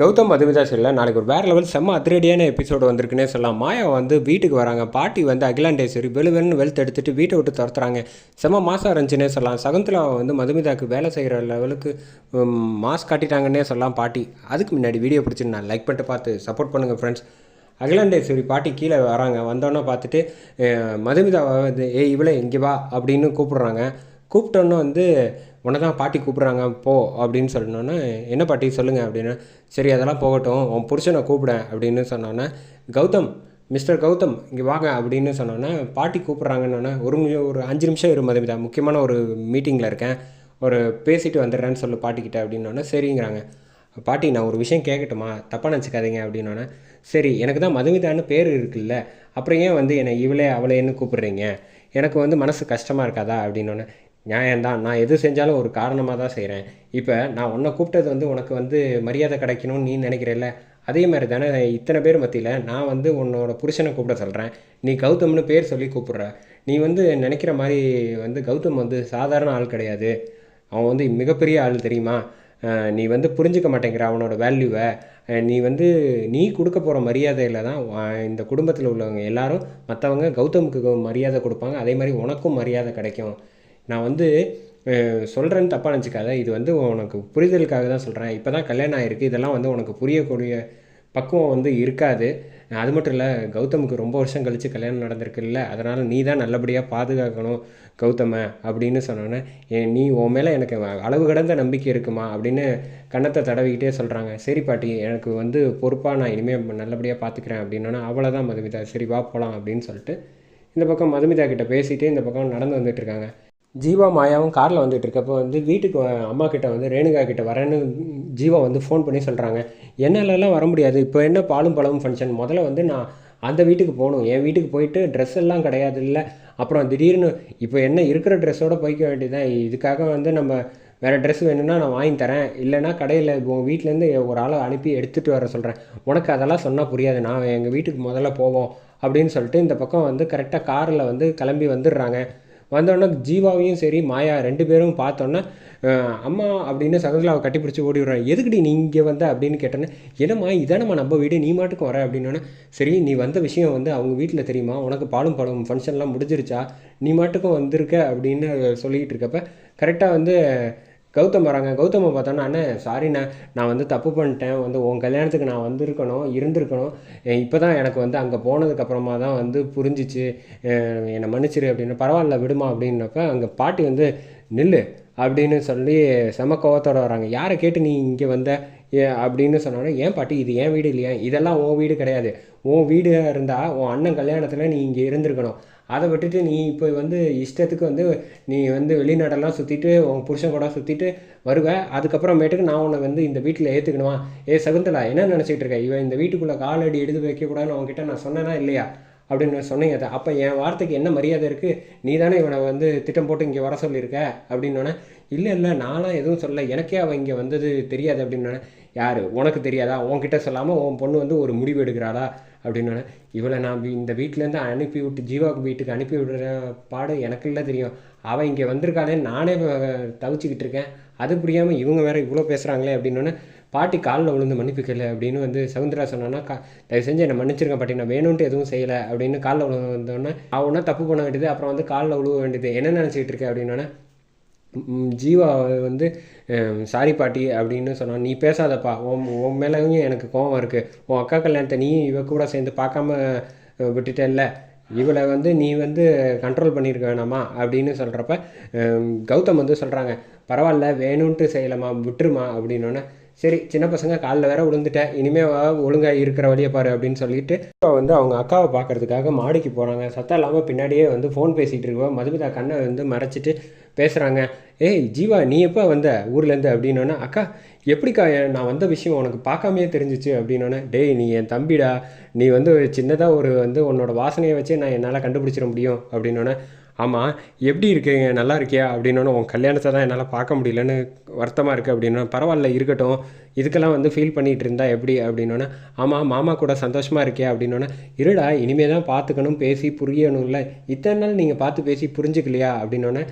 கௌதம் மதுமிதா சரியில்ல நாளைக்கு ஒரு வேறு லெவல் செம்ம அதிரடியான எபிசோடு வந்திருக்குன்னே சொல்லலாம். மாயா வந்து வீட்டுக்கு வராங்க. பாட்டி வந்து அகிலாண்டேஸ்வரி வெளு வெளுன்னு வெளுத்து எடுத்துட்டு வீட்டை விட்டு துரத்துறாங்க. செம்ம மாதம் இருந்துச்சுன்னே சொல்லலாம். சகுந்தலா வந்து மதுமிதாக்கு வேலை செய்கிற லெவலுக்கு மாஸ் காட்டிட்டாங்கன்னே சொல்லலாம் பாட்டி. அதுக்கு முன்னாடி வீடியோ பிடிச்சிருந்தா லைக் பண்ணிட்டு பார்த்து சப்போர்ட் பண்ணுங்கள் ஃப்ரெண்ட்ஸ் அகிலாண்டேஸ்வரி பாட்டி கீழே வராங்க. வந்தோன்னே பார்த்துட்டு மதுமிதாவை வந்து ஏய் இவளே இங்கே வா அப்படின்னு கூப்பிடுறாங்க. கூப்பிட்டோன்னே வந்து உன்னை தான் பாட்டி கூப்பிட்றாங்க போ அப்படின்னு சொன்னோன்னே என்ன பாட்டி சொல்லுங்கள் அப்படின்னு. சரி அதெல்லாம் போகட்டும். உன் புருஷனை கூப்பிடேன் அப்படின்னு சொன்னோன்னே கௌதம் மிஸ்டர் கௌதம் இங்கே வாங்க அப்படின்னு சொன்னோன்னே பாட்டி கூப்பிட்றாங்கன்னொன்னே ஒரு ஒரு அஞ்சு நிமிஷம் இரு மதுமிதா முக்கியமான ஒரு மீட்டிங்கில் இருக்கேன். ஒரு பேசிட்டு வந்துடுறேன்னு சொல்லு பாட்டிக்கிட்ட அப்படின்னோன்னே சரிங்கிறாங்க. பாட்டி நான் ஒரு விஷயம் கேட்கட்டுமா தப்பாக நினச்சிக்காதீங்க அப்படின்னோன்னே சரி எனக்கு தான் மதுமிதான்னு பேர் இருக்குல்ல அப்புறம் ஏன் வந்து என்னை இவளே அவளேன்னு கூப்பிட்றீங்க? எனக்கு வந்து மனசு கஷ்டமாக இருக்காதா? அப்படின்னோன்னே நியாயம்தான். நான் எது செஞ்சாலும் ஒரு காரணமாக தான் செய்கிறேன் இப்போ நான் உன்னை கூப்பிட்டது வந்து உனக்கு வந்து மரியாதை கிடைக்கணும்னு நீ நினைக்கிறல்ல? அதே மாதிரி தானே இத்தனை பேர் மத்தியில் நான் வந்து உன்னோட புருஷனை கூப்பிட சொல்கிறேன் நீ கௌதம்னு பேர் சொல்லி கூப்பிட்ற. நீ வந்து நினைக்கிற மாதிரி வந்து கௌதம் வந்து சாதாரண ஆள் கிடையாது. அவன் வந்து மிகப்பெரிய ஆள் தெரியுமா? நீ வந்து புரிஞ்சுக்க மாட்டேங்கிற அவனோட வேல்யூவை. நீ வந்து நீ கொடுக்க போகிற மரியாதையில் தான் இந்த குடும்பத்தில் உள்ளவங்க எல்லாரும் மற்றவங்க கௌதமுக்கு மரியாதை கொடுப்பாங்க. அதே மாதிரி உனக்கும் மரியாதை கிடைக்கும். நான் வந்து சொல்கிறேன்னு தப்பாக நினச்சிக்காத. இது வந்து உனக்கு புரிதலுக்காக தான் சொல்கிறேன் இப்போ தான் கல்யாணம் ஆகிருக்கு இதெல்லாம் வந்து உனக்கு புரியக்கூடிய பக்குவம் வந்து இருக்காது. அது மட்டும் இல்லை கௌதமுக்கு ரொம்ப வருஷம் கழித்து கல்யாணம் நடந்திருக்குல்ல. அதனால் நீ தான் நல்லபடியாக பாதுகாக்கணும் கௌதம அப்படின்னு சொன்னோன்னே நீ உன் மேலே எனக்கு அளவு கடந்த நம்பிக்கை இருக்குமா? அப்படின்னு கன்னத்தை தடவிக்கிட்டே சொல்கிறாங்க சரி பாட்டி எனக்கு வந்து பொறுப்பாக நான் இனிமேல் நல்லபடியாக பார்த்துக்கிறேன் அப்படின்னோன்னா அவ்வளோதான் மதுமிதா. சரி வா போகலாம் அப்படின்னு சொல்லிட்டு இந்த பக்கம் மதுமிதா கிட்ட பேசிகிட்டே இந்த பக்கம் நடந்து வந்துட்டு இருக்காங்க. ஜீவா மாயாவும் காரில் வந்துட்டு இருக்கப்போ வந்து வீட்டுக்கு அம்மா கிட்ட வந்து ரேணுகா கிட்ட வரேன்னு ஜீவா வந்து ஃபோன் பண்ணி சொல்கிறாங்க என்னாலலாம் வர முடியாது. இப்போ என்ன பாலும் பழமும் ஃபங்க்ஷன் முதல்ல வந்து நான் அந்த வீட்டுக்கு போகணும். என் வீட்டுக்கு போயிட்டு ட்ரெஸ் எல்லாம் கிடையாது இல்லை அப்புறம் திடீர்னு இப்போ என்ன இருக்கிற ட்ரெஸ்ஸோட போய்க்க வேண்டியதுதான். இதுக்காக வந்து நம்ம வேறு ட்ரெஸ் வேணும்னா நான் வாங்கி தரேன். இல்லைன்னா கடையில் உங்கள் வீட்டிலேருந்து ஒரு ஆளை அனுப்பி எடுத்துகிட்டு வர சொல்கிறேன் உனக்கு அதெல்லாம் சொன்னால் புரியாது. நான் எங்கள் வீட்டுக்கு முதல்ல போவோம் அப்படின்னு சொல்லிட்டு இந்த பக்கம் வந்து கரெக்டாக காரில் வந்து கிளம்பி வந்துடுறாங்க. வந்தோடனே ஜீவாவையும் சரி மாயா ரெண்டு பேரும் பார்த்தோன்னே அம்மா அப்படின்னு சகந்தலாவை கட்டிப்பிடிச்சி ஓடி விடுறாங்க எதுக்குடி நீ இங்கே வந்த? அப்படின்னு கேட்டோன்னே என்னம்மா இதானம்மா நம்ம வீடு. நீ மாட்டுக்கு வர அப்படின்னோடனே சரி நீ வந்த விஷயம் வந்து அவங்க வீட்டில் தெரியுமா? உனக்கு பாலும் பழம் ஃபங்க்ஷன்லாம் முடிஞ்சிருச்சா? நீ மாட்டுக்கும் வந்திருக்க அப்படின்னு சொல்லிக்கிட்டு இருக்கப்ப கரெக்டாக வந்து கௌதம் வராங்க. கௌதமை பார்த்தோன்னா அண்ணே சாரிண்ணே நான் வந்து தப்பு பண்ணிட்டேன். வந்து உன் கல்யாணத்துக்கு நான் வந்திருக்கணும் இருந்திருக்கணும். இப்போ தான் எனக்கு வந்து அங்கே போனதுக்கப்புறமா தான் வந்து புரிஞ்சிச்சு. என்னை மன்னிச்சிரு அப்படின்னு. பரவாயில்ல விடுமா அப்படின்னப்ப அங்கே பாட்டி வந்து நில்லு அப்படின்னு சொல்லி செம கோவத்தோட வராங்க. யாரை கேட்டு நீ இங்கே வந்த? ஏ அப்படின்னு சொன்னோன்னா ஏன் பாட்டி இது என் வீடு இல்லையா? இதெல்லாம் உன் வீடு கிடையாது. உன் வீடு இருந்தால் உன் அண்ணன் கல்யாணத்தில் நீ இங்கே இருந்திருக்கணும். அதை விட்டுட்டு நீ இப்போ வந்து இஷ்டத்துக்கு வந்து நீ வந்து வெளிநாடெல்லாம் சுற்றிட்டு உன் புருஷன் கூட சுற்றிட்டு வருவேன் அதுக்கப்புறமேட்டுக்கு நான் உன்னை வந்து இந்த வீட்டில் ஏற்றுக்கணுமா ஏ சகுந்தலா என்ன நினச்சிட்டு இருக்க? இவன் இந்த வீட்டுக்குள்ளே காலடி எடுத்து வைக்கக்கூடாதுன்னு அவங்ககிட்ட நான் சொன்னேனா இல்லையா? அப்படின்னு சொன்னீங்க அதை. அப்போ என் வார்த்தைக்கு என்ன மரியாதை இருக்குது நீ தானே இவனை வந்து திட்டம் போட்டு இங்கே வர சொல்லியிருக்க? அப்படின்னோடனே இல்லை இல்லை நானும் எதுவும் சொல்லலை. எனக்கே அவன் இங்கே வந்தது தெரியாது அப்படின்னோடனே யார்? உனக்கு தெரியாதா? உன்கிட்ட சொல்லாமல் உன் பொண்ணு வந்து ஒரு முடிவு எடுக்கிறாளா? அப்படின்னோடனே இவளை நான் வீ- இந்த வீட்டிலேருந்து அனுப்பி விட்டு ஜீவாவுக்கு வீட்டுக்கு அனுப்பி விடுற பாடு எனக்கு இல்லை தெரியும். அவள் இங்கே வந்திருக்காளே நானே தவிச்சிக்கிட்டு தவிச்சுக்கிட்டு இருக்கேன். அது புரியாமல் இவங்க வேற இவ்வளோ பேசுகிறாங்களே அப்படின்னோடனே பாட்டி காலில் விழுந்து மன்னிப்பு கேளு அப்படின்னு வந்து சவுந்தரா சொன்னான்னா கா தயவு செஞ்சு என்னை மன்னிச்சிருக்கேன் பாட்டி நான் வேணும்ன்ட்டு எதுவும் செய்யலை அப்படின்னு காலில் விழுந்து வந்தோடனே அவனா தப்பு பண்ண வேண்டியது அப்புறம் வந்து காலில் விழுவ வேண்டியது. என்ன நினச்சிக்கிட்டு இருக்கேன் அப்படின்னோடனே ஜீவா வந்து சாரி பாட்டி அப்படின்னு சொன்னான். நீ பேசாதப்பா. உன் உன் மேலேயும் எனக்கு கோவம் இருக்குது உன் அக்கா கல்யாணத்தை நீ இவ கூட சேர்ந்து பார்க்காம அஹ், விட்டுட்டேல்ல. இவளை வந்து நீ வந்து கண்ட்ரோல் பண்ணியிருக்க வேணாமா? அப்படின்னு சொல்கிறப்ப கௌதம் வந்து சொல்கிறாங்க பரவாயில்ல வேணும்ன்ட்டு செய்யலாமா விட்டுருமா. அப்படின்னோடனே சரி சின்ன பசங்க காலில் வேற விழுந்துட்டேன் இனிமே ஒழுங்காக இருக்கிற வழியை பாரு அப்படின்னு சொல்லிட்டு இப்போ வந்து அவங்க அக்காவை பார்க்கறதுக்காக மாடிக்கு போகிறாங்க சத்தம் இல்லாமல் பின்னாடியே வந்து ஃபோன் பேசிகிட்டு இருக்கோம் மதுமிதா கண்ணை வந்து மறைச்சிட்டு பேசுகிறாங்க ஏய் ஜீவா நீ எப்போ வந்த? ஊர்லேருந்து அப்படின்னோன்னே அக்கா எப்படிக்கா என் நான் வந்த விஷயம் உனக்கு பார்க்காமையே தெரிஞ்சிச்சு. அப்படின்னோன்னே டேய் நீ என் தம்பிடா. நீ வந்து சின்னதாக ஒரு வந்து உன்னோட வாசனையை வச்சு நான் என்னால் கண்டுபிடிச்சிட முடியும். அப்படின்னோன்னே ஆமாம் எப்படி இருக்கீங்க நல்லா இருக்கியா? அப்படின்னோன்னே உன் கல்யாணத்தை தான் என்னால் பார்க்க முடியலன்னு வருத்தமாக இருக்குது அப்படின்னா பரவாயில்ல இருக்கட்டும். இதுக்கெல்லாம் வந்து ஃபீல் பண்ணிகிட்டு இருந்தா எப்படி? அப்படின்னோன்னே ஆமாம் மாமா கூட சந்தோஷமாக இருக்கியா? அப்படின்னோன்னே இருடா இனிமே தான் பார்த்துக்கணும் பேசி புரியணும்ல இத்தனை நாள் நீங்கள் பார்த்து பேசி புரிஞ்சுக்கலையா? அப்படின்னோன்னே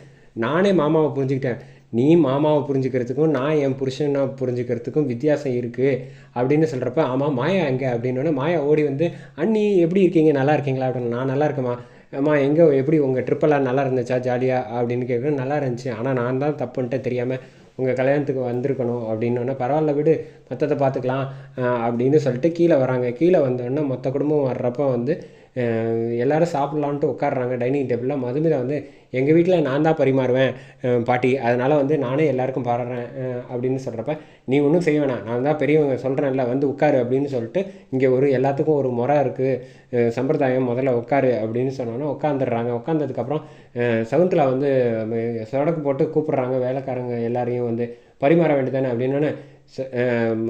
நானே மாமாவை புரிஞ்சுக்கிட்டேன். நீ மாமாவை புரிஞ்சுக்கிறதுக்கும் நான் என் புருஷனை புரிஞ்சுக்கிறதுக்கும் வித்தியாசம் இருக்குது அப்படின்னு சொல்கிறப்ப ஆமாம் மாயா எங்கே? அப்படின்னோடனே மாயா ஓடி வந்து அண்ணி எப்படி இருக்கீங்க? நல்லா இருக்கீங்களா? அப்படின்னு நான் நல்லா இருக்கேம்மா. அம்மா எங்கே எப்படி உங்கள் ட்ரிப்பெல்லாம் நல்லா இருந்துச்சா ஜாலியாக அப்படின்னு கேட்குறேன் நல்லா இருந்துச்சு. ஆனால் நான் தான் தப்புன்ட்டு தெரியாமல் உங்கள் கல்யாணத்துக்கு வந்திருக்கணும். அப்படின்னோடனே பரவாயில்ல விடு மற்றதை பார்த்துக்கலாம் அப்படின்னு சொல்லிட்டு கீழே வராங்க. கீழே வந்தோடனே மொத்த குடும்பம் வர்றப்போ வந்து எல்லோரும் சாப்பிட்லான்ட்டு உட்காடுறாங்க டைனிங் டேபிளில் மதுமிதா வந்து எங்கள் வீட்டில் நான் தான் பரிமாறுவேன் பாட்டி. அதனால் வந்து நானே எல்லாருக்கும் பாடுறேன் அப்படின்னு சொல்கிறப்ப நீ ஒன்றும் செய்ய வேணாம். நான் தான் பெரியவங்க சொல்கிறேன்ல வந்து உட்காரு அப்படின்னு சொல்லிட்டு இங்கே ஒரு எல்லாத்துக்கும் ஒரு முறை இருக்குது சம்பிரதாயம் முதல்ல உட்காரு அப்படின்னு சொன்னோன்னே உட்காந்துடுறாங்க உட்காந்ததுக்கப்புறம் சவுந்தில் வந்து ம- சொடக்கு போட்டு கூப்பிட்றாங்க வேலைக்காரங்க எல்லாரையும் வந்து பரிமாற வேண்டியதானே அப்படின்னோடனே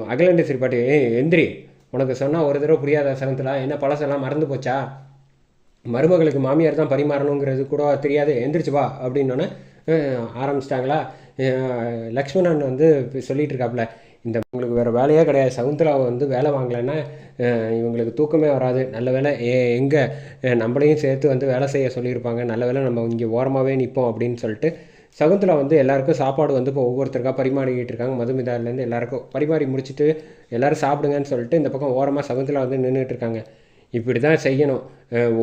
அகிலாண்டேஸ்வரி பாட்டி எந்திரி. உனக்கு சொன்னால் ஒரு தடவை புரியாத சகுந்தலா? என்ன பழசெல்லாம் மறந்து போச்சா? மருமகளுக்கு மாமியார் தான் பரிமாறணுங்கிறது கூட தெரியாது. எந்திரிச்சு வா அப்படின்னோடனே ஆரம்பிச்சிட்டாங்களா? லக்ஷ்மணன் வந்து இப்ப சொல்லிட்டு இருக்காப்புல இந்த உங்களுக்கு வேறு வேலையே கிடையாது. சகுந்தலாவை வந்து வேலை வாங்கலைன்னா இவங்களுக்கு தூக்கமே வராது. நல்ல வேலை ஏ எங்கே? நம்மளையும் சேர்த்து வந்து வேலை செய்ய சொல்லியிருப்பாங்க. நல்ல வேலை நம்ம இங்கே ஓரமாகவே நிற்போம் அப்படின்னு சொல்லிட்டு சகுந்தலா வந்து எல்லாருக்கும் சாப்பாடு வந்து இப்போ ஒவ்வொருத்தருக்காக பரிமாறிக்கிட்டு இருக்காங்க. மதுமிதாரிலேருந்து எல்லாருக்கும் பரிமாறி முடிச்சுட்டு எல்லாரும் சாப்பிடுங்கன்னு சொல்லிட்டு இந்த பக்கம் ஓரமாக சகுந்தலா வந்து நின்றுட்டு இருக்காங்க. இப்படி தான் செய்யணும்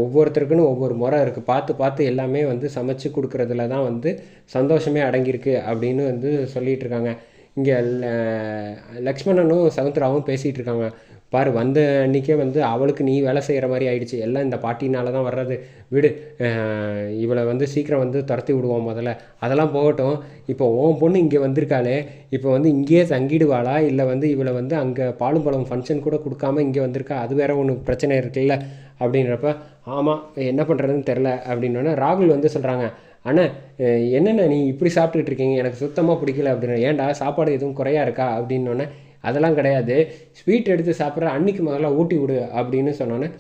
ஒவ்வொருத்தருக்குன்னு ஒவ்வொரு முறை இருக்குது பார்த்து பார்த்து எல்லாமே வந்து சமைச்சு கொடுக்குறதுல தான் வந்து சந்தோஷமே அடங்கியிருக்கு அப்படின்னு வந்து சொல்லிகிட்டு இருக்காங்க. இங்கே லக்ஷ்மணனும் சகுந்தராவும் பேசிகிட்டு இருக்காங்க. பார் வந்த அன்றைக்கே வந்து அவளுக்கு நீ வேலை செய்கிற மாதிரி ஆயிடுச்சு. எல்லாம் இந்த பாட்டினால தான் வர்றது. விடு இவளை வந்து சீக்கிரம் வந்து துரத்தி விடுவோம் முதல்ல. அதெல்லாம் போகட்டும். இப்போ உன் பொண்ணு இங்கே வந்திருக்காளே. இப்போ வந்து இங்கேயே தங்கிடுவாளா? இல்லை வந்து இவளை வந்து அங்கே பாலும் பழம் ஃபங்க்ஷன் கூட கொடுக்காம இங்கே வந்திருக்கா? அது வேற ஒன்று பிரச்சனை இருக்குல்ல? அப்படின்றப்ப ஆமாம் என்ன பண்ணுறதுன்னு தெரில அப்படின்னோடனே ராகுல் வந்து சொல்கிறாங்க அண்ணா என்னென்ன என்னண்ணே நீ இப்படி சாப்பிட்டுட்டு இருக்கீங்க? எனக்கு சுத்தமாக பிடிக்கல. அப்படின்னு ஏன்டா சாப்பாடு எதுவும் குறையா இருக்கா? அப்படின்னோடனே அதெல்லாம் கிடையாது. ஸ்வீட் எடுத்து சாப்பிட்ற அன்னைக்கு முதல்ல ஊட்டி விடு அப்படின்னு சொன்னோன்னே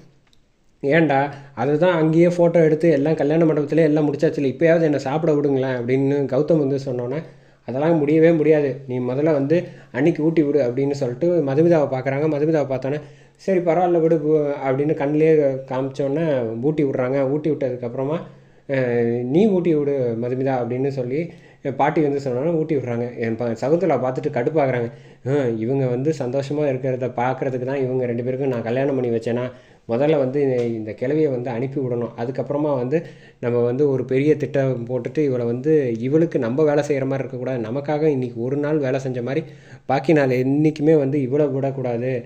ஏன்டா அதுதான் அங்கேயே ஃபோட்டோ எடுத்து எல்லாம் கல்யாண மண்டபத்திலே எல்லாம் முடிச்சாச்சுல இப்போயாவது என்னை சாப்பிட விடுங்களேன் அப்படின்னு கௌதம் வந்து சொன்னோன்னே அதெல்லாம் முடியவே முடியாது. நீ முதல்ல வந்து அன்னைக்கு ஊட்டி விடு அப்படின்னு சொல்லிட்டு மதுமிதாவை பார்க்குறாங்க. மதுமிதாவை பார்த்தோன்னே சரி பரவாயில்ல விடு அப்படின்னு கண்ணிலே காமிச்சோன்னே ஊட்டி விட்றாங்க. ஊட்டி விட்டதுக்கப்புறமா நீ ஊட்டி விடு மதுமிதா அப்படின்னு சொல்லி என் பாட்டி வந்து சொன்னாலும் ஊட்டி விட்றாங்க. என் ப சகுந்தலா பார்த்துட்டு கடுப்பாகிறாங்க இவங்க வந்து சந்தோஷமாக இருக்கிறத பார்க்குறதுக்கு தான் இவங்க ரெண்டு பேருக்கும் நான் கல்யாணம் பண்ணி வச்சேன்னா முதல்ல வந்து இந்த- கிழவியை வந்து அனுப்பி விடணும். அதுக்கப்புறமா வந்து நம்ம வந்து ஒரு பெரிய திட்டம் போட்டுட்டு இவளை வந்து இவளுக்கு நம்ம வேலை செய்கிற மாதிரி இருக்கக்கூடாது. நமக்காக இன்றைக்கி ஒரு நாள் வேலை செஞ்ச மாதிரி பாக்கி நாள் என்றைக்குமே வந்து இவ்வளோ விடக்கூடாது.